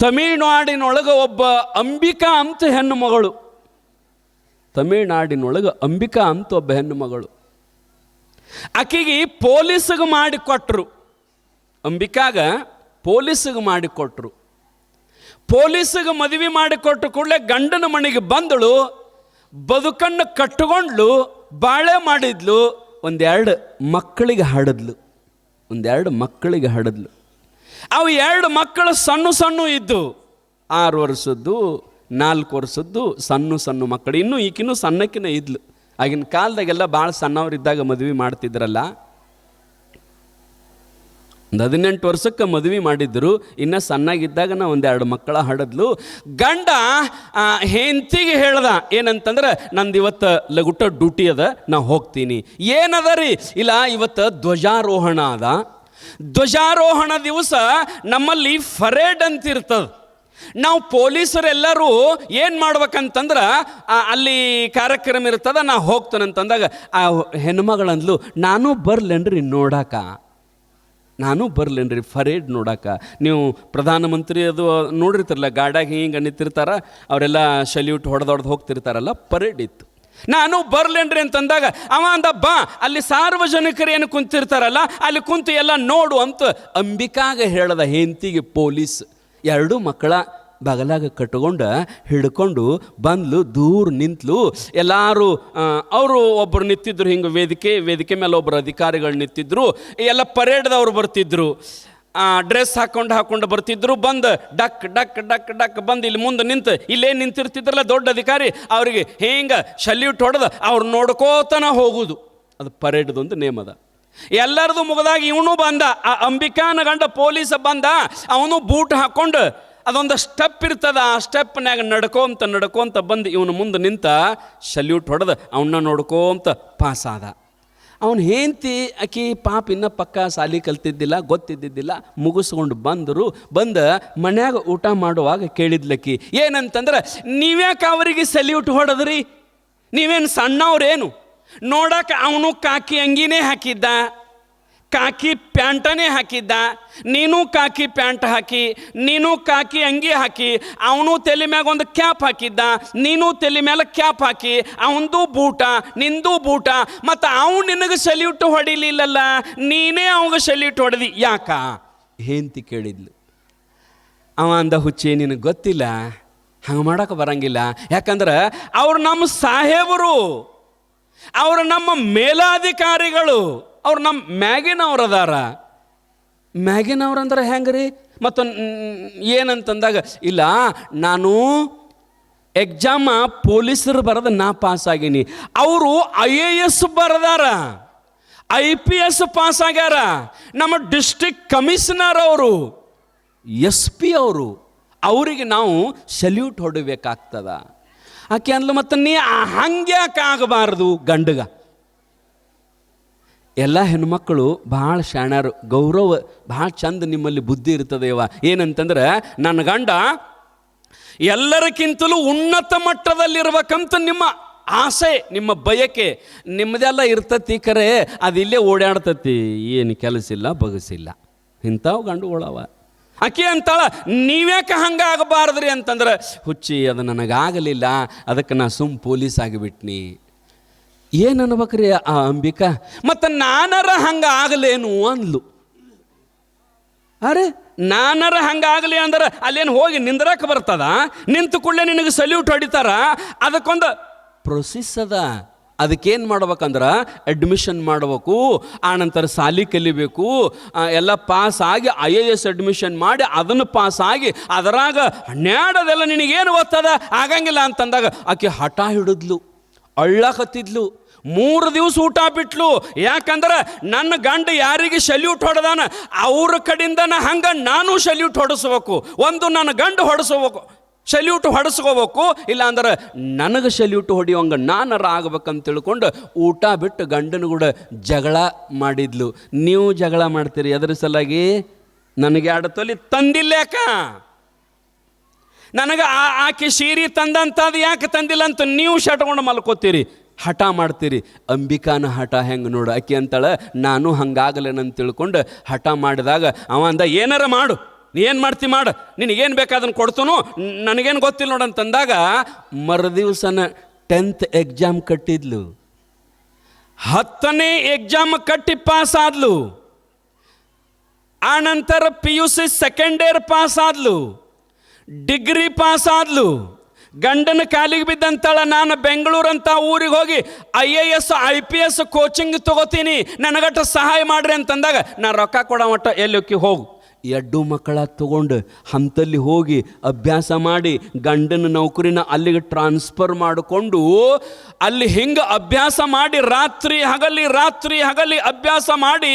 ತಮಿಳ್ನಾಡಿನೊಳಗೆ ಒಬ್ಬ ಅಂಬಿಕಾ ಅಂತ ಹೆಣ್ಣು ಮಗಳು. ತಮಿಳ್ನಾಡಿನೊಳಗೆ ಅಂಬಿಕಾ ಅಂತ ಒಬ್ಬ ಹೆಣ್ಣು ಮಗಳು. ಆಕೆಗೆ ಪೊಲೀಸಿಗೆ ಮಾಡಿಕೊಟ್ರು ಅಂಬಿಕಾಗ ಪೊಲೀಸಿಗೆ ಮಾಡಿಕೊಟ್ರು ಪೊಲೀಸಿಗೆ ಮದುವೆ ಮಾಡಿಕೊಟ್ಟು ಕೂಡಲೇ ಗಂಡನ ಮನೆಗೆ ಬಂದಳು, ಬದುಕನ್ನು ಕಟ್ಟಿಕೊಂಡ್ಲು ಬಾಳೆ ಮಾಡಿದ್ಲು, ಒಂದೆರಡು ಮಕ್ಕಳಿಗೆ ಹಾಡಿದ್ಲು. ಒಂದೆರಡು ಮಕ್ಕಳಿಗೆ ಹಡದ್ಲು. ಅವು ಎರಡು ಮಕ್ಕಳು ಸಣ್ಣ ಸಣ್ಣ ಇದ್ದು, ಆರು ವರ್ಷದ್ದು, ನಾಲ್ಕು ವರ್ಷದ್ದು, ಸಣ್ಣ ಸಣ್ಣ ಮಕ್ಕಳು. ಇನ್ನೂ ಈಕಿನ್ನೂ ಸಣ್ಣಕ್ಕಿನ ಇದ್ಲು. ಆಗಿನ ಕಾಲದಾಗೆಲ್ಲ ಭಾಳ ಸಣ್ಣವರಿದ್ದಾಗ ಮದುವೆ ಮಾಡ್ತಿದ್ರಲ್ಲ. ಒಂದು ಹದಿನೆಂಟು ವರ್ಷಕ್ಕೆ ಮದುವೆ ಮಾಡಿದ್ರು. ಇನ್ನೂ ಸಣ್ಣಾಗಿದ್ದಾಗ ನಾ ಒಂದೆರಡು ಮಕ್ಕಳ ಹಡದ್ಲು. ಗಂಡ ಹೆಂತಿಗೆ ಹೇಳ್ದ, ಏನಂತಂದ್ರೆ ನಂದು ಇವತ್ತು ಲಗುಟ ಡ್ಯೂಟಿ ಅದ, ನಾ ಹೋಗ್ತೀನಿ. ಏನದ ರೀ? ಇಲ್ಲ, ಇವತ್ತು ಧ್ವಜಾರೋಹಣ ಅದ. ಧ್ವಜಾರೋಹಣ ದಿವಸ ನಮ್ಮಲ್ಲಿ ಫರೇಡ್ ಅಂತ ಇರ್ತದೆ ನಾವು ಪೊಲೀಸರೆಲ್ಲರೂ ಏನು ಮಾಡ್ಬೇಕಂತಂದ್ರೆ ಅಲ್ಲಿ ಕಾರ್ಯಕ್ರಮ ಇರ್ತದ, ನಾ ಹೋಗ್ತೇನಂತಂದಾಗ ಆ ಹೆಣ್ಮಗಳಂದ್ಲು ನಾನು ಬರ್ಲೇನ್ರಿ ನೋಡಾಕ. ನಾನು ಬರ್ಲೇನ್ರಿ ಫರೇಡ್ ನೋಡಾಕ. ನೀವು ಪ್ರಧಾನಮಂತ್ರಿ ಅದು ನೋಡಿರ್ತಾರಲ್ಲ, ಗಾಡ್ಯಾಗ ಹಿಂಗೆ ನಿಂತಿರ್ತಾರ ಅವರೆಲ್ಲ ಶಲ್ಯೂಟ್ ಹೊಡೆದೊಡ್ದು ಹೋಗ್ತಿರ್ತಾರಲ್ಲ, ಪರೇಡ್ ಇತ್ತು. ನಾನು ಬರ್ಲೇನ್ರಿ ಅಂತಂದಾಗ, ಅವ ಅಂದ, ಬಾ, ಅಲ್ಲಿ ಸಾರ್ವಜನಿಕರು ಏನು ಕುಂತಿರ್ತಾರಲ್ಲ, ಅಲ್ಲಿ ಕುಂತು ಎಲ್ಲ ನೋಡು ಅಂತ ಅಂಬಿಕಾಗ ಹೇಳದ ಹೆಂತಿಗೆ ಪೊಲೀಸ್ ಎರಡೂ ಮಕ್ಕಳ ಬಗಲಾಗ ಕಟ್ಕೊಂಡು ಹಿಡ್ಕೊಂಡು ಬಂದ್ಲು, ದೂರ ನಿಂತ್ಲು. ಎಲ್ಲರೂ ಅವರು ಒಬ್ಬರು ನಿಂತಿದ್ರು ಹಿಂಗೆ ವೇದಿಕೆ ವೇದಿಕೆ ಮೇಲೆ ಒಬ್ಬರು ಅಧಿಕಾರಿಗಳು ನಿಂತಿದ್ರು. ಎಲ್ಲ ಪರೇಡ್ದವ್ರು ಬರ್ತಿದ್ರು. ಡ್ರೆಸ್ ಹಾಕೊಂಡು ಹಾಕೊಂಡು ಬರ್ತಿದ್ರು, ಬಂದು ಡಕ್ ಡಕ್ ಡಕ್ ಡಕ್, ಬಂದು ಇಲ್ಲಿ ಮುಂದೆ ನಿಂತು ಇಲ್ಲೇ ನಿಂತಿರ್ತಿದ್ರಲ್ಲ ದೊಡ್ಡ ಅಧಿಕಾರಿ, ಅವರಿಗೆ ಹಿಂಗೆ ಶಲ್ಯೂಟ್ ಹೊಡೆದು ಅವ್ರು ನೋಡ್ಕೋತನ ಹೋಗುದು. ಅದು ಪರೇಡ್ದೊಂದು ನೇಮ್ ಅದ ಎಲ್ಲರದು ಮುಗದಾಗ ಇವನು ಬಂದ, ಆ ಅಂಬಿಕಾನ ಗಂಡ ಪೊಲೀಸ ಬಂದ, ಅವನು ಬೂಟ್ ಹಾಕೊಂಡು, ಅದೊಂದು ಸ್ಟೆಪ್ ಇರ್ತದ, ಆ ಸ್ಟೆಪ್ನಾಗ ನಡ್ಕೊಂತ ನಡ್ಕೊಂತ ಬಂದು ಇವನು ಮುಂದೆ ನಿಂತ, ಶಲ್ಯೂಟ್ ಹೊಡೆದು ಅವನ್ನ ನೋಡ್ಕೋಂತ ಪಾಸ್ ಆದ ಅವನು ಹೆಂಡ್ತಿ ಆಕಿ ಪಾಪ ಇನ್ನ ಪಕ್ಕ ಸಾಲಿ ಕಲ್ತಿದ್ದಿಲ್ಲ, ಗೊತ್ತಿದ್ದಿದ್ದಿಲ್ಲ, ಮುಗಿಸ್ಕೊಂಡು ಬಂದರು, ಬಂದು ಮನ್ಯಾಗ ಊಟ ಮಾಡುವಾಗ ಕೇಳಿದ್ಲಕ್ಕಿ, ಏನಂತಂದ್ರೆ, ನೀವ್ಯಾಕೆ ಅವರಿಗೆ ಸಲ್ಯೂಟ್ ಹೊಡೆದ್ರಿ? ನೀವೇನು ಸಣ್ಣವ್ರೇನು? ನೋಡಕ್ಕೆ ಅವನು ಕಾಕಿ ಅಂಗಿನೇ ಹಾಕಿದ್ದ. ಕಾಕಿ ಪ್ಯಾಂಟನೇ ಹಾಕಿದ್ದ. ನೀನು ಕಾಕಿ ಪ್ಯಾಂಟ್ ಹಾಕಿ, ನೀನು ಕಾಕಿ ಅಂಗಿ ಹಾಕಿ, ಅವನು ತಲೆ ಮ್ಯಾಗ ಒಂದು ಕ್ಯಾಪ್ ಹಾಕಿದ್ದ. ನೀನು ತಲೆ ಮೇಲೆ ಕ್ಯಾಪ್ ಹಾಕಿ ಅವನದು ಬೂಟ, ನಿಂದು ಬೂಟ, ಮತ್ತು ಅವನು ನಿನಗೆ ಸಲ್ಯೂಟ್ ಹೊಡಿಲಿಲ್ಲಲ್ಲ, ನೀನೇ ಅವಾಗ ಸಲ್ಯೂಟ್ ಹೊಡೆದಿ. ಯಾಕ? ಹೇಂತಿ ಕೇಳಿದ್ಲು. ಅವ ಅಂದ, ಹುಚ್ಚಿ, ನಿನಗೆ ಗೊತ್ತಿಲ್ಲ, ಹಂಗೆ ಮಾಡೋಕೆ ಬರಂಗಿಲ್ಲ. ಯಾಕಂದ್ರೆ ಅವ್ರು ನಮ್ಮ ಸಾಹೇಬರು, ಅವರು ನಮ್ಮ ಮೇಲಾಧಿಕಾರಿಗಳು. ಅವ್ರು ನಮ್ಮ ಮ್ಯಾಗಿನವ್ರು ಅದಾರ ಮ್ಯಾಗಿನವ್ರು ಅಂದ್ರೆ ಹೆಂಗೆ ರೀ ಮತ್ತು ಏನಂತಂದಾಗ, ಇಲ್ಲ, ನಾನು ಎಕ್ಸಾಮ ಪೊಲೀಸರು ಬರೆದು ನಾ ಪಾಸ್ ಆಗೀನಿ. ಅವರು ಐ ಎ ಎಸ್ ಬರೆದಾರ. ಐ ಪಿ ಎಸ್ ಪಾಸ್ ಆಗ್ಯಾರ. ನಮ್ಮ ಡಿಸ್ಟಿಕ್ ಕಮಿಷನರ್ ಅವರು ಎಸ್ ಪಿ ಅವರು, ಅವರಿಗೆ ನಾವು ಸಲ್ಯೂಟ್ ಹೊಡಿಬೇಕಾಗ್ತದ. ಆಕೆ ಅಂದ್ಲು ಮತ್ತು ನೀ ಹಂಗ್ಯಾಕೆ ಆಗಬಾರ್ದು ಗಂಡಗ? ಎಲ್ಲ ಹೆಣ್ಮಕ್ಕಳು ಭಾಳ ಶಾಣ್ಯಾರು ಗೌರವ ಭಾಳ ಚಂದ ನಿಮ್ಮಲ್ಲಿ ಬುದ್ಧಿ ಇರ್ತದೆ ಇವ ಏನಂತಂದ್ರೆ, ನನ್ನ ಗಂಡ ಎಲ್ಲರಕ್ಕಿಂತಲೂ ಉನ್ನತ ಮಟ್ಟದಲ್ಲಿರ್ಬೇಕಂತ ನಿಮ್ಮ ಆಸೆ, ನಿಮ್ಮ ಬಯಕೆ ನಿಮ್ಮದೆಲ್ಲ ಇರ್ತತಿ ಕರೆ ಅದು ಇಲ್ಲೇ ಓಡಾಡ್ತತಿ. ಏನು ಕೆಲಸ ಇಲ್ಲ ಬಗಸಿಲ್ಲ ಇಂಥವು ಗಂಡುಗಳವ. ಆಕೆ ಅಂತಾಳ, ನೀವ್ಯಾಕೆ ಹಂಗೆ ಆಗಬಾರ್ದ್ರಿ? ಅಂತಂದ್ರೆ, ಹುಚ್ಚಿ, ಅದು ನನಗಾಗಲಿಲ್ಲ. ಅದಕ್ಕೆ ನಾ ಸುಮ್ ಪೊಲೀಸ್ ಆಗಿಬಿಟ್ನಿ. ಏನು ಅನ್ಬೇಕ್ರಿ ಆ ಅಂಬಿಕಾ? ಮತ್ತು ನಾನರ ಹಂಗೆ ಆಗಲೇನು ಅಂದ್ಲು. ಅರೆ, ನಾನರ ಹಂಗಾಗಲಿ ಅಂದ್ರೆ ಅಲ್ಲೇನು ಹೋಗಿ ನಿಂದ್ರಕ್ಕೆ ಬರ್ತದ? ನಿಂತು ಕೂಡಲೇ ನಿನಗೆ ಸಲ್ಯೂಟ್ ಹೊಡಿತಾರ? ಅದಕ್ಕೊಂದು ಪ್ರೊಸೆಸ್ ಅದ. ಅದಕ್ಕೇನು ಮಾಡ್ಬೇಕಂದ್ರೆ ಅಡ್ಮಿಷನ್ ಮಾಡಬೇಕು, ಆನಂತರ ಸಾಲಿ ಕಲಿಬೇಕು ಎಲ್ಲ ಪಾಸ್ ಆಗಿ ಐ ಎ ಎಸ್ ಅಡ್ಮಿಷನ್ ಮಾಡಿ ಅದನ್ನು ಪಾಸ್ ಆಗಿ ಅದರಾಗ ಹನ್ನೆರಡದೆಲ್ಲ ನಿನಗೇನು ಓದ್ತದ ಆಗಂಗಿಲ್ಲ ಅಂತಂದಾಗ ಆಕೆ ಹಠ ಹಿಡಿದ್ಲು, ಅಳ್ಳಕತ್ತಿದ್ಲು. ಮೂರು ದಿವಸ ಊಟ ಬಿಟ್ಲು. ಯಾಕಂದ್ರೆ ನನ್ನ ಗಂಡ ಯಾರಿಗೆ ಸಲ್ಯೂಟ್ ಹೊಡೆದಾನ? ಅವ್ರ ಕಡೆಯಿಂದನ ಹಂಗೆ ನಾನು ಶಲ್ಯೂಟ್ ಹೊಡೆಸ್ಬೇಕು. ಒಂದು ನನ್ನ ಗಂಡ ಹೊಡೆಸ್ಬೇಕು. ಶಲ್ಯೂಟ್ ಹೊಡೆಸ್ಕೋಬೇಕು. ಇಲ್ಲಾಂದ್ರೆ ನನಗೆ ಸಲ್ಯೂಟ್ ಹೊಡಿಯೋಂಗ ನಾನರ ಆಗ್ಬೇಕಂತ ತಿಳ್ಕೊಂಡು ಊಟ ಬಿಟ್ಟು ಗಂಡನ ಕೂಡ ಜಗಳ ಮಾಡಿದ್ಲು. ನೀವು ಜಗಳ ಮಾಡ್ತೀರಿ, ಅದರ ಸಲಾಗಿ ನನಗೆ ಎರಡು ತೊಲಿ ತಂದಿಲ್ಲಾಕ ನನಗೆ ಆ ಆಕೆ ಸೀರೆ ತಂದಂಥದ್ದು ಯಾಕೆ ತಂದಿಲ್ಲ ಅಂತ ನೀವು ಶಟ್ಕೊಂಡು ಮಲ್ಕೋತೀರಿ? ಹಠ ಮಾಡ್ತೀರಿ. ಅಂಬಿಕಾನ ಹಠ ಹೆಂಗೆ ನೋಡು ಆಕೆ ಅಂತಾಳೆ, ನಾನು ಹಂಗಾಗಲೇನಂತ ತಿಳ್ಕೊಂಡು ಹಠ ಮಾಡಿದಾಗ ಅವ ಅಂದ, ಏನಾರ ಮಾಡು ಏನು ಮಾಡ್ತಿ ಮಾಡು, ನಿನಗೇನು ಬೇಕಾದನ್ನು ಕೊಡ್ತನು, ನನಗೇನು ಗೊತ್ತಿಲ್ಲ ನೋಡಂತಂದಾಗ ಮರುದಿವ್ಸನ ಟೆಂತ್ ಎಕ್ಸಾಮ್ ಕಟ್ಟಿದ್ಲು. ಹತ್ತನೇ ಎಕ್ಸಾಮ್ ಕಟ್ಟಿ ಪಾಸ್ ಆದ್ಲು. ಆ ನಂತರ P U C second year pass ಆದ್ಲು. Degree pass ಆದ್ಲು. ಗಂಡನ ಕಾಲಿಗೆ ಬಿದ್ದಂತಾಳ ನಾನು ಬೆಂಗಳೂರಂತ ಊರಿಗೆ ಹೋಗಿ I A S, I P S coaching ತಗೋತೀನಿ. ನನಗಟ್ಟ ಸಹಾಯ ಮಾಡ್ರಿ ಅಂತಂದಾಗ ನಾನು ರೊಕ್ಕ ಕೊಡೋ ಮಟ್ಟ ಎಲ್ಲೋಕಿ ಹೋಗು. ಎಡ್ಡು ಮಕ್ಕಳ ತಗೊಂಡು ಹಂತಲ್ಲಿ ಹೋಗಿ ಅಭ್ಯಾಸ ಮಾಡಿ ಗಂಡನ ನೌಕರಿನ ಅಲ್ಲಿಗೆ ಟ್ರಾನ್ಸ್ಫರ್ ಮಾಡಿಕೊಂಡು ಅಲ್ಲಿ ಹಿಂಗೆ ಅಭ್ಯಾಸ ಮಾಡಿ ರಾತ್ರಿ ಹಗಲಿ ರಾತ್ರಿ ಹಗಲಿ ಅಭ್ಯಾಸ ಮಾಡಿ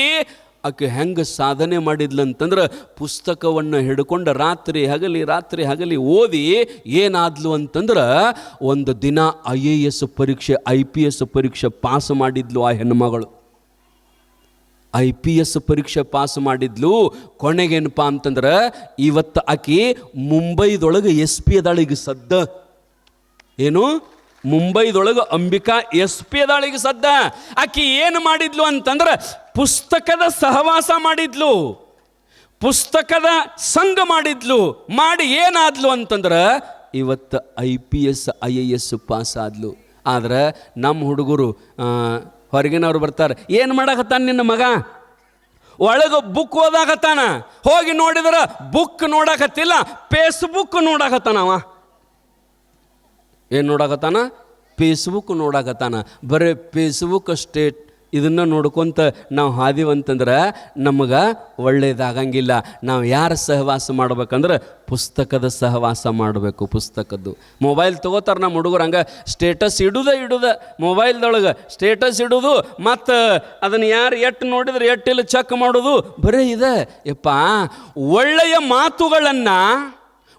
ಆಕೆ ಹೆಂಗೆ ಸಾಧನೆ ಮಾಡಿದ್ಲಂತಂದ್ರೆ ಪುಸ್ತಕವನ್ನು ಹಿಡ್ಕೊಂಡು ರಾತ್ರಿ ಹಗಲಿ ರಾತ್ರಿ ಹಗಲಿ ಓದಿ ಏನಾದ್ಲು ಅಂತಂದ್ರೆ ಒಂದು ದಿನ ಐ ಎ ಎಸ್ ಪರೀಕ್ಷೆ, ಐ ಪಿ ಎಸ್ ಪರೀಕ್ಷೆ ಪಾಸ್ ಮಾಡಿದ್ಲು ಆ ಹೆಣ್ಮಗಳು. ಐ ಪಿ ಎಸ್ ಪರೀಕ್ಷೆ ಪಾಸ್ ಮಾಡಿದ್ಲು. ಕೊನೆಗೇನಪ್ಪ ಅಂತಂದ್ರೆ ಇವತ್ತು ಆಕೆ ಮುಂಬೈದೊಳಗೆ ಎಸ್ ಪಿ ಅದಾಳಿಗೆ ಸದ್ದ. ಏನು? ಮುಂಬೈದೊಳಗೆ ಅಂಬಿಕಾ ಎಸ್ ಪಿ ಅದಾಳಿಗೆ ಸದ್ದ. ಆಕಿ ಏನು ಮಾಡಿದ್ಲು ಅಂತಂದ್ರೆ ಪುಸ್ತಕದ ಸಹವಾಸ ಮಾಡಿದ್ಲು. ಪುಸ್ತಕದ ಸಂಘ ಮಾಡಿದ್ಲು. ಮಾಡಿ ಏನಾದ್ಲು ಅಂತಂದ್ರೆ ಇವತ್ತು I P S, I A S pass ಆದ್ಲು. ಆದ್ರೆ ನಮ್ಮ ಹುಡುಗರು ಹೊರಗಿನವ್ರು ಬರ್ತಾರೆ, ಏನು ಮಾಡಕತ್ತಾನ ನಿನ್ನ ಮಗ? ಒಳಗೆ ಬುಕ್ ಓದಾಕತ್ತಾನ. ಹೋಗಿ ನೋಡಿದ್ರೆ ಬುಕ್ ನೋಡಕತ್ತಿಲ್ಲ, ಫೇಸ್ಬುಕ್ ನೋಡಕತ್ತಾನವ. ಏನು ನೋಡಾಕತ್ತಾನ? ಫೇಸ್ಬುಕ್ ನೋಡಾಕತ್ತಾನ. ಬರೀ ಫೇಸ್ಬುಕ್ ಸ್ಟೇಟ್ ಇದನ್ನು ನೋಡ್ಕೊಂತ ನಾವು ಹಾದಿವಂತಂದ್ರೆ ನಮಗೆ ಒಳ್ಳೆಯದಾಗಂಗಿಲ್ಲ ನಾವು ಯಾರು ಸಹವಾಸ ಮಾಡ್ಬೇಕಂದ್ರೆ ಪುಸ್ತಕದ ಸಹವಾಸ ಮಾಡಬೇಕು, ಪುಸ್ತಕದ್ದು. ಮೊಬೈಲ್ ತೊಗೋತಾರೆ ನಮ್ಮ ಹುಡುಗರು ಹಂಗೆ ಸ್ಟೇಟಸ್ ಇಡುದ ಇಡುದ. ಮೊಬೈಲ್ದೊಳಗೆ ಸ್ಟೇಟಸ್ ಇಡುದು, ಮತ್ತು ಅದನ್ನು ಯಾರು ಎಟ್ಟು ನೋಡಿದ್ರೆ ಎಟ್ಟಿಲ್ಲ ಚೆಕ್ ಮಾಡೋದು. ಬರೀ ಇದೆ, ಯಪ್ಪ, ಒಳ್ಳೆಯ ಮಾತುಗಳನ್ನು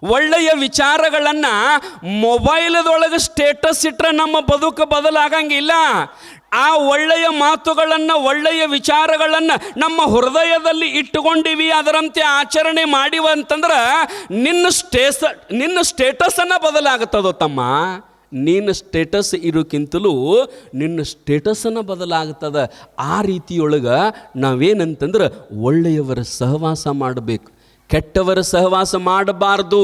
ಒಳ್ಳೆಯ ವಿಚಾರಗಳನ್ನು ಮೊಬೈಲದೊಳಗೆ ಸ್ಟೇಟಸ್ ಇಟ್ಟರೆ ನಮ್ಮ ಬದುಕು ಬದಲಾಗಂಗಿಲ್ಲ. ಆ ಒಳ್ಳೆಯ ಮಾತುಗಳನ್ನು, ಒಳ್ಳೆಯ ವಿಚಾರಗಳನ್ನು ನಮ್ಮ ಹೃದಯದಲ್ಲಿ ಇಟ್ಟುಕೊಂಡಿವಿ, ಅದರಂತೆ ಆಚರಣೆ ಮಾಡಿವ ಅಂತಂದ್ರೆ ನಿನ್ನ ಸ್ಟೇಸ, ನಿನ್ನ ಸ್ಟೇಟಸನ್ನು ಬದಲಾಗುತ್ತದೋ ತಮ್ಮ. ನಿನ್ನ ಸ್ಟೇಟಸ್ ಇರೋಕ್ಕಿಂತಲೂ ನಿನ್ನ ಸ್ಟೇಟಸನ್ನು ಬದಲಾಗ್ತದ ಆ ರೀತಿಯೊಳಗೆ ನಾವೇನಂತಂದ್ರೆ ಒಳ್ಳೆಯವರ ಸಹವಾಸ ಮಾಡಬೇಕು. ಕೆಟ್ಟವರ ಸಹವಾಸ ಮಾಡಬಾರ್ದು.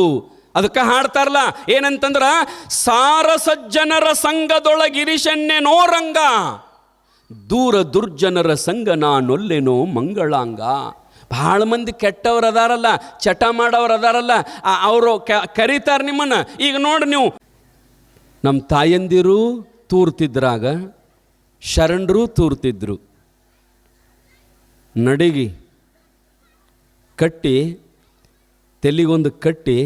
ಅದಕ್ಕೆ ಹಾಡ್ತಾರಲ್ಲ, ಏನಂತಂದ್ರೆ, ಸಾರಸಜ್ಜನರ ಸಜ್ಜನರ ಸಂಘದೊಳಗಿರಿಶನ್ನೆ ನೋರಂಗ, ದೂರ ದುರ್ಜನರ ಸಂಘ ನಾನೊಲ್ಲೆನೋ ಮಂಗಳಾಂಗ. ಭಾಳ ಮಂದಿ ಕೆಟ್ಟವ್ರು ಅದಾರಲ್ಲ, ಚಟ ಮಾಡೋರು ಅದಾರಲ್ಲ ಅವರು ಕರೀತಾರೆ ನಿಮ್ಮನ್ನು. ಈಗ ನೋಡಿ ನೀವು ನಮ್ಮ ತಾಯಂದಿರು ತೂರ್ತಿದ್ರಾಗ, ಶರಣರು ತೂರ್ತಿದ್ರು. ನಡಿಗಿ, ಕಟ್ಟಿ ತೆಲಿಗೊಂದು ಕಟ್ಟಿ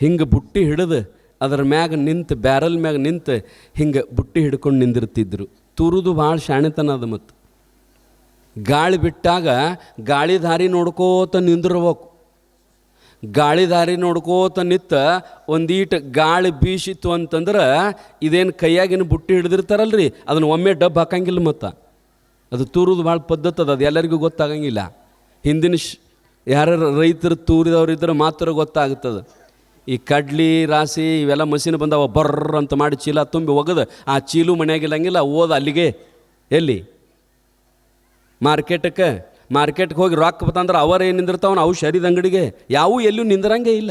ಹಿಂಗೆ ಬುಟ್ಟಿ ಹಿಡಿದು ಅದರ ಮ್ಯಾಗ ನಿಂತು, ಬ್ಯಾರಲ್ ಮ್ಯಾಗ ನಿಂತು ಹಿಂಗೆ ಬುಟ್ಟಿ ಹಿಡ್ಕೊಂಡು ನಿಂದಿರ್ತಿದ್ರು. ತುರುದು ಭಾಳ ಶಾಣೆತನ ಅದು ಮತ್ತು ಗಾಳಿ ಬಿಟ್ಟಾಗ ಗಾಳಿ ದಾರಿ ನೋಡ್ಕೋತ ನಿಂದಿರ್ಬೇಕು. ಗಾಳಿ ದಾರಿ ನೋಡ್ಕೋತ ನಿತ್ತ ಒಂದೀಟ್ ಗಾಳಿ ಬೀಸಿತ್ತು ಅಂತಂದ್ರೆ ಇದೇನು ಕೈಯಾಗಿನ ಬುಟ್ಟಿ ಹಿಡಿದಿರ್ತಾರಲ್ರಿ? ಅದನ್ನು ಒಮ್ಮೆ ಡಬ್ ಹಾಕಂಗಿಲ್ಲ ಮತ್ತು. ಅದು ತೂರುದು ಭಾಳ ಪದ್ಧತಿ ಅದ, ಅದು ಎಲ್ಲರಿಗೂ ಗೊತ್ತಾಗಂಗಿಲ್ಲ. ಹಿಂದಿನ ಶ್ ಯಾರು ರೈತರು ತೂರಿದವ್ರು ಇದ್ರೆ ಮಾತ್ರ ಗೊತ್ತಾಗ್ತದೆ ಈ ಕಡ್ಲಿ ರಾಸಿ ಇವೆಲ್ಲ ಮಷೀನ್ ಬಂದವ ಬರ್ರ ಅಂತ ಮಾಡಿ ಚೀಲ ತುಂಬಿ ಒಗದು ಆ ಚೀಲು ಮನೆಯಾಗಿಲ್ಲಂಗಿಲ್ಲ ಓದ ಅಲ್ಲಿಗೆ ಎಲ್ಲಿ? ಮಾರ್ಕೆಟಕ್ಕೆ ಮಾರ್ಕೆಟ್ಗೆ ಹೋಗಿ ರೊಕ್ಕ ಬತ್ತಂದ್ರೆ ಅವರೇನು ನಿಂದಿರ್ತಾವನ ಅವು ಶರೀದ ಅಂಗಡಿಗೆ. ಯಾವೂ ಎಲ್ಲೂ ನಿಂದಿರಂಗೆ ಇಲ್ಲ.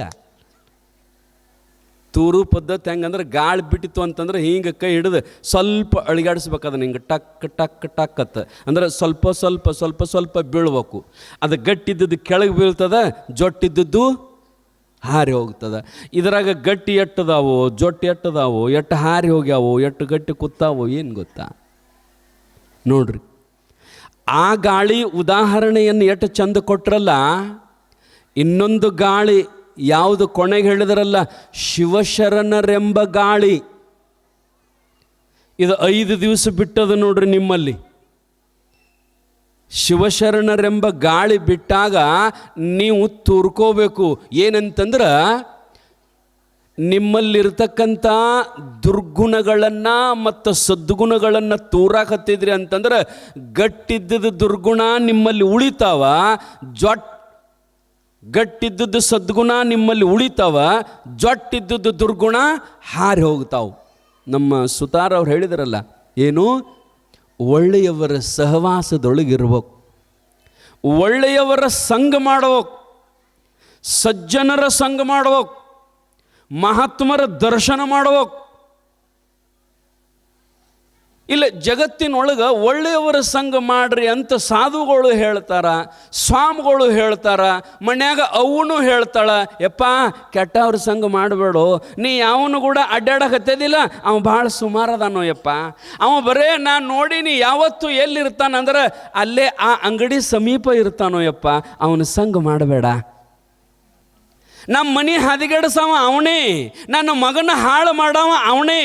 ತೂರು ಪದ್ಧತಿ ಹೆಂಗಂದ್ರೆ ಗಾಳಿ ಬಿಟ್ಟಿತ್ತು ಅಂತಂದ್ರೆ ಹಿಂಗೆ ಕೈ ಹಿಡಿದು ಸ್ವಲ್ಪ ಅಳಿಗಾಡಿಸ್ಬೇಕು ಹಿಂಗೆ ಟಕ್ ಟಕ್ ಟಕ್ ಅತ್ತ. ಅಂದ್ರೆ ಸ್ವಲ್ಪ ಸ್ವಲ್ಪ ಸ್ವಲ್ಪ ಸ್ವಲ್ಪ ಬೀಳ್ಬೇಕು. ಅದು ಗಟ್ಟಿದ್ದದ್ದು ಕೆಳಗೆ ಬೀಳ್ತದೆ, ಜೊಟ್ಟಿದ್ದದ್ದು ಹಾರಿ ಹೋಗ್ತದೆ. ಇದರಾಗ ಗಟ್ಟಿ ಎಟ್ಟದಾವು, ಜೊಟ್ಟಿ ಎಟ್ಟದಾವು, ಎಟ್ಟು ಹಾರಿ ಹೋಗ್ಯಾವು, ಎಟ್ಟು ಗಟ್ಟಿ ಕೂತಾವು ಏನು ಗೊತ್ತಾ? ನೋಡ್ರಿ. ಆ ಗಾಳಿ ಉದಾಹರಣೆಯನ್ನು ಎಷ್ಟು ಚಂದ ಕೊಟ್ರಲ್ಲ, ಇನ್ನೊಂದು ಗಾಳಿ ಯಾವುದು ಕೊನೆಗೆ ಹೇಳಿದ್ರಲ್ಲ, ಶಿವಶರಣರೆಂಬ ಗಾಳಿ. ಇದು ಐದು ದಿವಸ ಬಿಟ್ಟದು ನೋಡ್ರಿ ನಿಮ್ಮಲ್ಲಿ. ಶಿವಶರಣರೆಂಬ ಗಾಳಿ ಬಿಟ್ಟಾಗ ನೀವು ತೂರ್ಕೋಬೇಕು. ಏನಂತಂದ್ರೆ, ನಿಮ್ಮಲ್ಲಿರ್ತಕ್ಕಂಥ ದುರ್ಗುಣಗಳನ್ನು ಮತ್ತು ಸದ್ಗುಣಗಳನ್ನು ತೂರಾಕತ್ತಿದ್ರಿ ಅಂತಂದ್ರೆ ಗಟ್ಟಿದ್ದದ ದುರ್ಗುಣ ನಿಮ್ಮಲ್ಲಿ ಉಳಿತಾವ ಜೊಟ್ ಗಟ್ಟಿದ್ದದ್ದು ಸದ್ಗುಣ ನಿಮ್ಮಲ್ಲಿ ಉಳಿತಾವ, ಜೊಟ್ಟಿದ್ದದ್ದು ದುರ್ಗುಣ ಹಾರಿ ಹೋಗ್ತಾವೆ. ನಮ್ಮ ಸುತಾರ ಅವ್ರು ಹೇಳಿದಾರಲ್ಲ, ಏನು? ಒಳ್ಳೆಯವರ ಸಹವಾಸದೊಳಗಿರ್ಬೇಕು. ಒಳ್ಳೆಯವರ ಸಂಘ ಮಾಡಬೇಕು ಸಜ್ಜನರ ಸಂಘ ಮಾಡ್ಬೇಕು ಮಹಾತ್ಮರ ದರ್ಶನ ಮಾಡ್ಬೇಕು ಇಲ್ಲ, ಜಗತ್ತಿನೊಳಗೆ ಒಳ್ಳೆಯವರ ಸಂಘ ಮಾಡ್ರಿ ಅಂತ ಸಾಧುಗಳು ಹೇಳ್ತಾರ, ಸ್ವಾಮಿಗಳು ಹೇಳ್ತಾರ, ಮನ್ಯಾಗ ಅವನು ಹೇಳ್ತಾಳ, ಯಪ್ಪ, ಕೆಟ್ಟವ್ರ ಸಂಘ ಮಾಡಬೇಡು, ನೀ ಯಾವನು ಕೂಡ ಅಡ್ಡಾಡಕತ್ತದಿಲ್ಲ ಅವ ಭಾಳ ಸುಮಾರದಾನೋ ಯಪ್ಪ. ಅವ ಬರೇ, ನಾನು ನೀ ಯಾವತ್ತು ಎಲ್ಲಿರ್ತಾನಂದ್ರೆ ಅಲ್ಲೇ ಆ ಅಂಗಡಿ ಸಮೀಪ ಇರ್ತಾನೋ ಯಪ್ಪ, ಅವನ ಸಂಘ ಮಾಡಬೇಡ. ನಮ್ಮ ಮನೆ ಹದಿಗೆಡಿಸವ ಅವನೇ, ನನ್ನ ಮಗನ ಹಾಳು ಮಾಡವ ಅವನೇ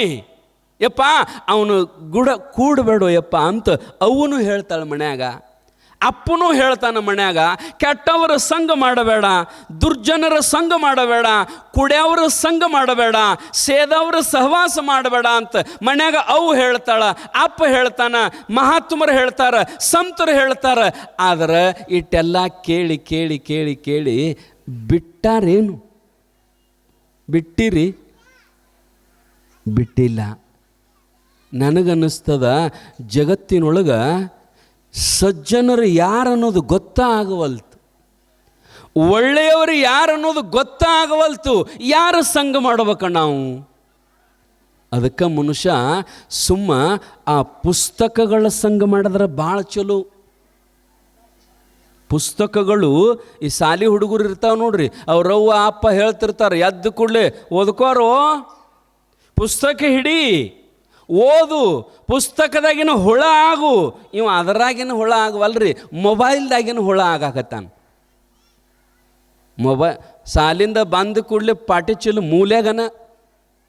ಯಪ್ಪ, ಅವನು ಗುಡ ಕೂಡಬೇಡ ಯಪ್ಪ ಅಂತ ಅವನು ಹೇಳ್ತಾಳೆ ಮನ್ಯಾಗ. ಅಪ್ಪನೂ ಹೇಳ್ತಾನೆ ಮನ್ಯಾಗ, ಕೆಟ್ಟವರ ಸಂಘ ಮಾಡಬೇಡ, ದುರ್ಜನರ ಸಂಘ ಮಾಡಬೇಡ, ಕುಡಿಯವ್ರ ಸಂಘ ಮಾಡಬೇಡ, ಸೇದವರ ಸಹವಾಸ ಮಾಡಬೇಡ ಅಂತ ಮನ್ಯಾಗ ಅವು ಹೇಳ್ತಾಳ, ಅಪ್ಪ ಹೇಳ್ತಾನ, ಮಹಾತ್ಮರು ಹೇಳ್ತಾರ, ಸಂತರು ಹೇಳ್ತಾರ. ಆದ್ರೆ ಇಟ್ಟೆಲ್ಲ ಕೇಳಿ ಕೇಳಿ ಕೇಳಿ ಕೇಳಿ ಬಿಟ್ಟಾರೇನು? ಬಿಟ್ಟಿರಿ? ಬಿಟ್ಟಿಲ್ಲ. ನನಗನ್ನಿಸ್ತದ ಜಗತ್ತಿನೊಳಗೆ ಸಜ್ಜನರು ಯಾರನ್ನೋದು ಗೊತ್ತಾಗವಲ್ತು ಒಳ್ಳೆಯವರು ಯಾರನ್ನೋದು ಗೊತ್ತಾಗವಲ್ತು ಯಾರ ಸಂಘ ಮಾಡ್ಬೇಕ ನಾವು? ಅದಕ್ಕೆ ಮನುಷ್ಯ ಸುಮ್ಮ ಆ ಪುಸ್ತಕಗಳ ಸಂಘ ಮಾಡಿದ್ರೆ ಭಾಳ ಚಲೋ. ಪುಸ್ತಕಗಳು ಈ ಸಾಲಿ ಹುಡುಗರು ಇರ್ತಾವೆ ನೋಡ್ರಿ ಅವ್ರವ್ವ ಅಪ್ಪ ಹೇಳ್ತಿರ್ತಾರೆ, ಎದ್ದು ಕೂಡಲೇ ಓದ್ಕೋರೋ? ಪುಸ್ತಕ ಹಿಡಿ. ಓದು, ಪುಸ್ತಕದಾಗಿನ ಹುಳ ಆಗು. ಇವ ಅದರಾಗಿನ ಹುಳ ಆಗುವಲ್ರಿ, ಮೊಬೈಲ್ದಾಗಿನ ಹುಳ ಆಗಾಕತ್ತಾನ. ಮೊಬೈ, ಸಾಲಿಂದ ಬಂದ ಕೂಡಲೇ ಪಾಟಿ ಚೀಲ ಮೂಲೆಗನ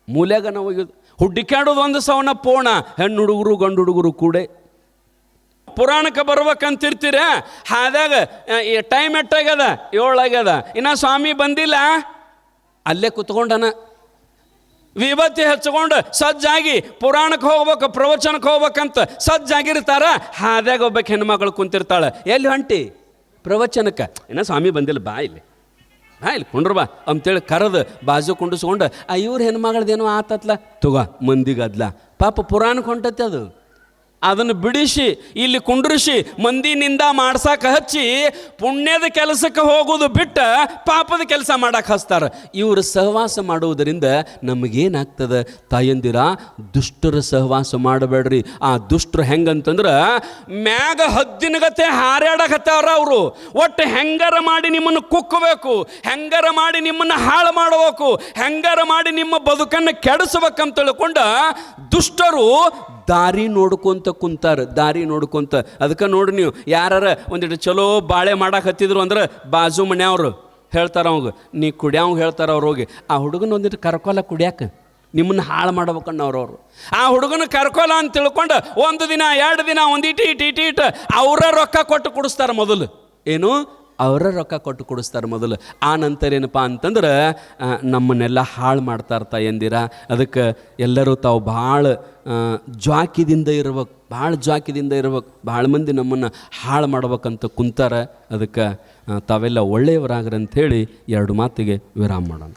ಮೂಲೆಗನ ಒಯ್ಯೋದು ಹುಡ್ಡಿಕಾಡೋದು ಒಂದು ಸವನ ಪೋಣ, ಹೆಣ್ಣು ಹುಡುಗರು, ಗಂಡು ಹುಡುಗರು ಕೂಡೆ. ಪುರಾಣಕ್ಕೆ ಬರ್ಬೇಕಂತಿರ್ತೀರ? ಹಾದಾಗ ಟೈಮ್ ಎಟ್ಟಾಗ್ಯದ ಏಳಾಗ್ಯದ? ಇನ್ನ ಸ್ವಾಮಿ ಬಂದಿಲ್ಲ? ಅಲ್ಲೇ ಕುತ್ಕೊಂಡನ. ವಿಭತ್ತಿ ಹಚ್ಕೊಂಡು ಸಜ್ಜಾಗಿ ಪುರಾಣಕ್ಕೆ ಹೋಗ್ಬೇಕು, ಪ್ರವಚನಕ್ಕೆ ಹೋಗ್ಬೇಕಂತ ಸಜ್ಜಾಗಿರ್ತಾರ. ಹಾದ್ಯಾಗ ಒಬ್ಬಕ್ಕೆ ಹೆಣ್ಮಗಳು ಕುಂತಿರ್ತಾಳೆ, ಎಲ್ಲಿ ಹೊಂಟಿ? ಪ್ರವಚನಕ್ಕೆ. ಏನೋ ಸ್ವಾಮಿ ಬಂದಿಲ್ಲ, ಬಾ ಇಲ್ಲಿ. ಬಾ ಇಲ್ಲಿ, ಕುಂಡ್ರ ಬಾ. ಅಂತೇಳಿ ಕರೆದು ಬಾಜು ಕುಂಡಿಸ್ಕೊಂಡು, ಆ ಇವ್ರ ಹೆಣ್ಮಗಳದೇನೋ ಆತತ್ಲ. ತಗೋ, ಮಂದಿಗದ್ಲ. ಪಾಪ ಪುರಾಣಕ್ಕೆ ಹೊಂಟತಿ ಅದು. ಅದನ್ನು ಬಿಡಿಸಿ, ಇಲ್ಲಿ ಕುಂಡ್ರಿಸಿ, ಮಂದಿನಿಂದ ಮಾಡ್ಸಕ್ಕೆ ಹಚ್ಚಿ, ಪುಣ್ಯದ ಕೆಲಸಕ್ಕೆ ಹೋಗೋದು ಬಿಟ್ಟು ಪಾಪದ ಕೆಲಸ ಮಾಡಕ್ಕೆ ಹಚ್ತಾರೆ. ಇವರು ಸಹವಾಸ ಮಾಡುವುದರಿಂದ ನಮಗೇನಾಗ್ತದೆ? ತಾಯಂದಿರ, ದುಷ್ಟರ ಸಹವಾಸ ಮಾಡಬೇಡ್ರಿ. ಆ ದುಷ್ಟರು ಹೆಂಗಂತಂದ್ರೆ, ಮ್ಯಾಗ ಹದ್ದಿನಗತೆ ಹಾರಾಡಕತ್ತಾರ ಅವರು. ಒಟ್ಟು ಹೆಂಗಾರ ಮಾಡಿ ನಿಮ್ಮನ್ನು ಕುಕ್ಕಬೇಕು, ಹೆಂಗಾರ ಮಾಡಿ ನಿಮ್ಮನ್ನು ಹಾಳು ಮಾಡಬೇಕು, ಹೆಂಗಾರ ಮಾಡಿ ನಿಮ್ಮ ಬದುಕನ್ನು ಕೆಡಿಸ್ಬೇಕಂತ ತಿಳ್ಕೊಂಡು ದುಷ್ಟರು ದಾರಿ ನೋಡ್ಕೊಂತ ಕುಂತಾರ, ದಾರಿ ನೋಡ್ಕೊಂತ. ಅದಕ್ಕೆ ನೋಡಿ ನೀವು ಯಾರ ಒಂದಿಟ್ಟು ಚಲೋ ಬಾಳೆ ಮಾಡಕ್ಕೆ ಹತ್ತಿದ್ರು ಅಂದ್ರೆ ಬಾಜು ಮನ್ಯಾವ್ರು ಹೇಳ್ತಾರ ಅವಾಗ, ನೀ ಕುಡಿಯವ್ ಹೇಳ್ತಾರ ಅವ್ರು ಹೋಗಿ. ಆ ಹುಡುಗನ ಒಂದಿಟ್ಟು ಕರ್ಕೊಲ್ಲ ಕುಡಿಯಾಕೆ, ನಿಮ್ಮನ್ನ ಹಾಳು ಮಾಡ್ಬೇಕನ್ನ ಅವರು ಆ ಹುಡುಗನ ಕರ್ಕೊಲ್ಲ ಅಂತ ತಿಳ್ಕೊಂಡು ಒಂದು ದಿನ, ಎರಡು ದಿನ ಒಂದಿಟ್ಟು ಇಟ್ಟು ಇಟ್ಟು ಇಟ್ಟು ಅವರ ರೊಕ್ಕ ಕೊಟ್ಟು ಕುಡಿಸ್ತಾರೆ ಮೊದಲು. ಏನು? ಅವರ ರೊಕ್ಕ ಕೊಟ್ಟು ಕೊಡಿಸ್ತಾರೆ ಮೊದಲು. ಆ ನಂತರ ಏನಪ್ಪ ಅಂತಂದ್ರೆ ನಮ್ಮನ್ನೆಲ್ಲ ಹಾಳು ಮಾಡ್ತಾರೆ ತಾಯಂದಿರ ಅದಕ್ಕೆ ಎಲ್ಲರೂ ತಾವು ಭಾಳ ಜ್ವಾಕಿದಿಂದ ಇರ್ಬೇಕು, ಭಾಳ ಜ್ವಾಕಿದಿಂದ ಇರ್ಬೇಕು. ಭಾಳ ಮಂದಿ ನಮ್ಮನ್ನು ಹಾಳು ಮಾಡ್ಬೇಕಂತ ಕುಂತಾರ. ಅದಕ್ಕೆ ತಾವೆಲ್ಲ ಒಳ್ಳೆಯವರಾಗ್ರಂಥೇಳಿ ಎರಡು ಮಾತಿಗೆ ವಿರಾಮ ಮಾಡೋಣ.